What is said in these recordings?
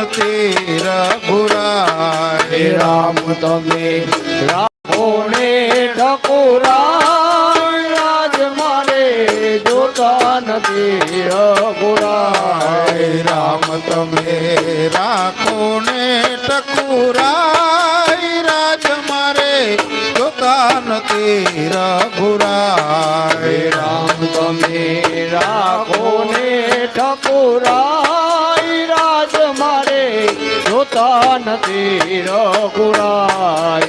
જોતા નથી રઘુરાય હે રામ તમે રાખો ને ઠકુરા રાજ મારે જોતા નથી રઘુરાય રામ તમે રાખો ટકુરાય રાજ મારે જોતા નથી રઘુરાય હે રામ તમે રાખો ને ઠકુરાય નથી રઘુરાય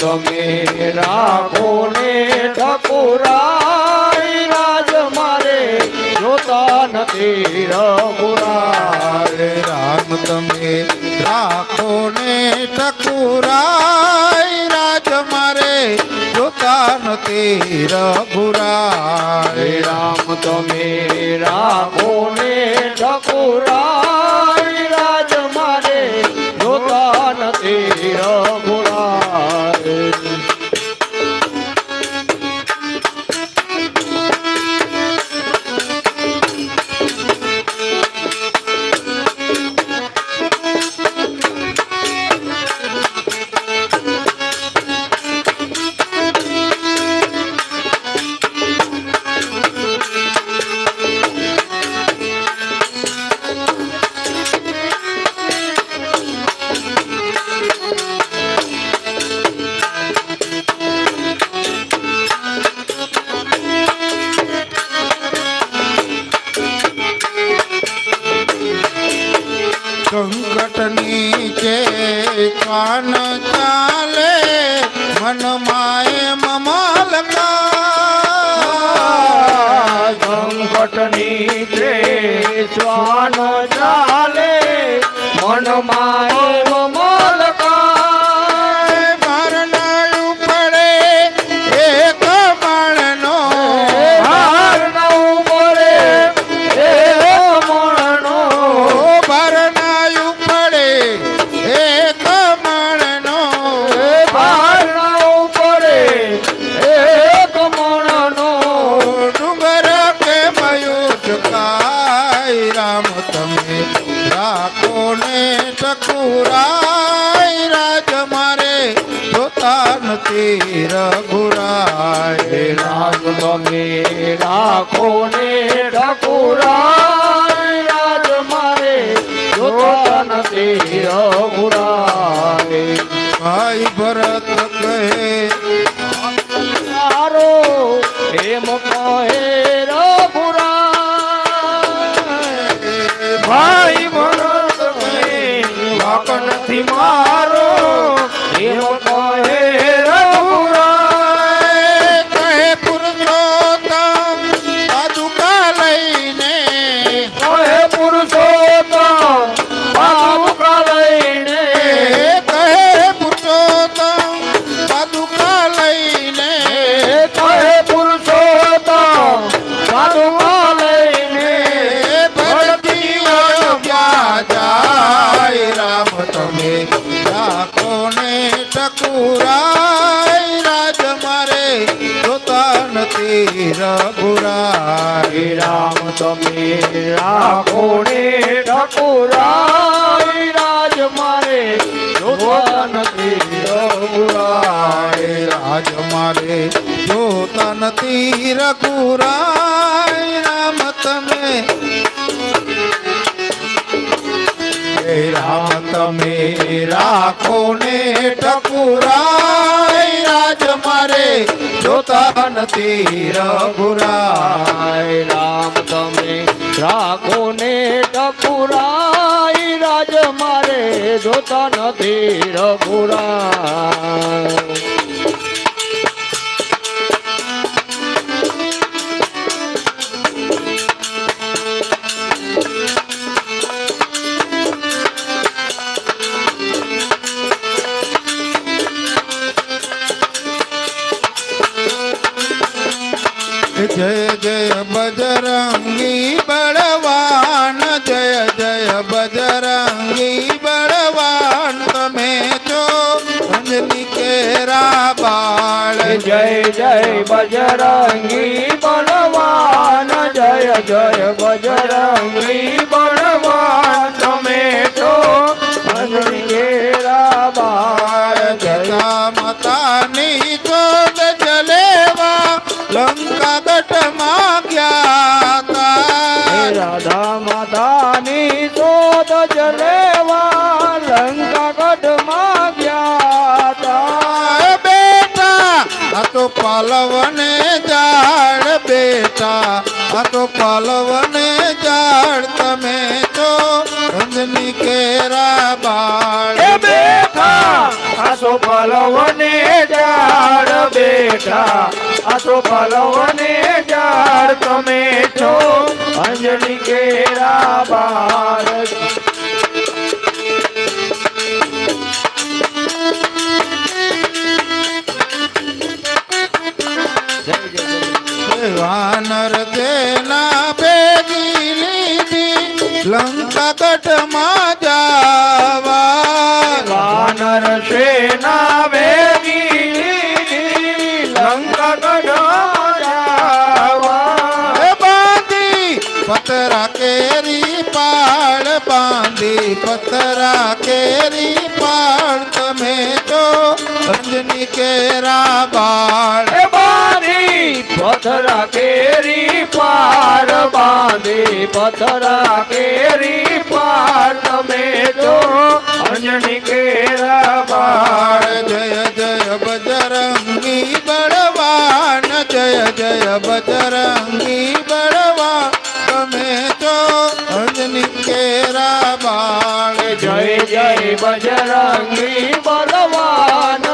તમે રાખો ને ઠકુરાય રાજ મારે જોતા નથી રઘુરાય. રામ તમે રાખો ને ટકુરાય રાજ મારે જોતા નથી રઘુરાય. રામ તમે રાખો ને ઠકુરાય રાજ રાખો રઘુરાય રામ તમે રાખો રે ઠાકુરાય રાજ મારે જોતા નથી, રઘુરાય, રાજ મારે જોતા નથી, રઘુરાય, રામ તમે હે રામ તમે રાખો ને ટકુરાય રાજ મારે જોતા નથી રઘુરાય. રામ તમે રાખો ને ટકુરાય રાજ મારે જોતા નથી રઘુરાય. બજરંગી બળવાન જય જય બજરંગી બળવાન તમે છો અંજની કેરા બાળ જય જય બજરંગી બળવાન જય જય બજરંગી બળવાન તમે તો અંજની કેરા બાળ જતા માતાની ચોદ જલેવા લંકા પાલવને ઝાડ બેટા આ તો પાલવને ઝાડ તમે તો રંજની કેરા બાળ. બેઠા. બેઠા આસો પલવને ઝાડ બેઠા. આસો પલવને ઝાડ તમે છો અંજની કેરા બાર વાનર તેના ભેગી લીધી. લંકા ગઢમાં જાવા. વાનર સેના વેગી લંકા ગઢ જાવા. બાંધી પતરા કેરી પાળ બાંધી. પતરા કેરી પાળ તમે તો અંજની કેરા બાળ. પથરા કેરી પાર બાંધી પથરા કેરી પાર તમે જો અંજની કેરા બાળ. જય જય બજરંગી બળવાન જય જય બજરંગી બળવા તમે જો અંજની કેરા બાળ. જય જય બજરંગી બળવાન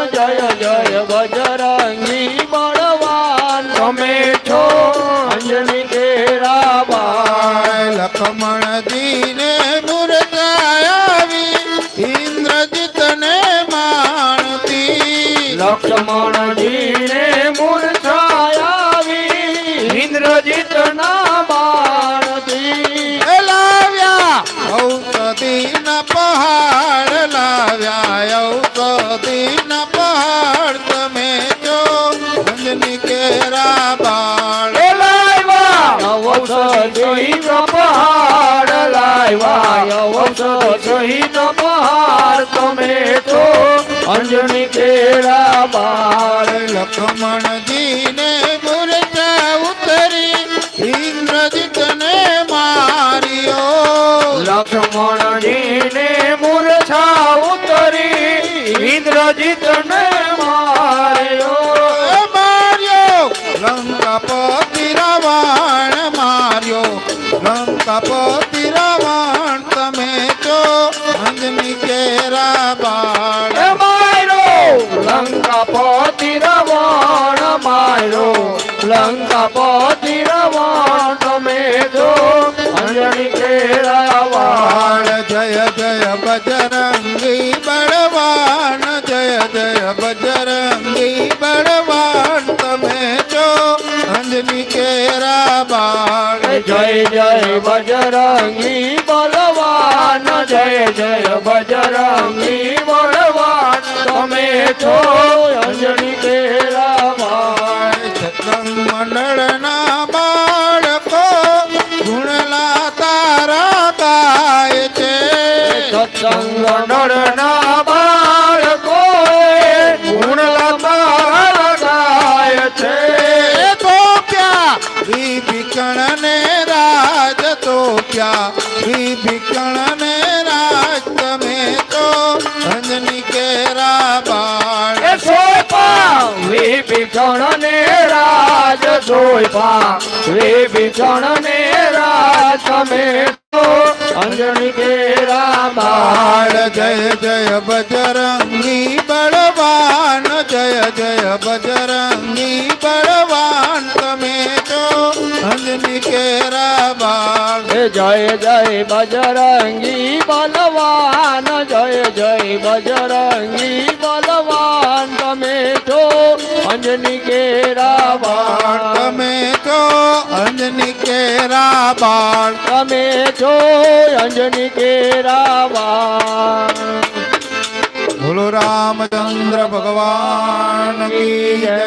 બાળ દીને મુરજાવી ઇન્દ્રજીતને માણતી. લક્ષ્મણજીને ઔષધિ પહાડ લાવ્યા. સહિત પહાડ તમે તો અંજની કેળા બાળ. લક્ષ્મણજીને મૂર્છા ઉતરી ઇન્દ્રજીતને માર્યો. લક્ષ્મણજીને મૂર્છા ઉતરી ઇન્દ્રજીતને માર્યો. જય જય બજરંગી બળવાન જય જય બજરંગી બળવાન તમે તો અંજની કેરા બાળ જય જય બજરંગી બલવાન જય જય બજરંગી બળવાન તમે છો અંજની કેળાવાન. સત્સંગ મંડળના બાળકો ગુણલા તારા ગાય છે સત્સંગ વિભીષણ ને રાજ સોયપા વિભીષણ ને રાજ તમે તો અંજની કેરા બાળ બાળ જય જય બજરંગી બળવાન જય જય બજરંગી બળવાન તમે તો અંજની કેરા બાળ હે જય જય બજરંગી બલવાન જય જય બજરંગી બલવાન તમે છો અંજની કે રાવણ તમે તો અંજની કે રાવણ તમે છો અંજની કે રાવણ બોલો રામચંદ્ર ભગવાન કી જય.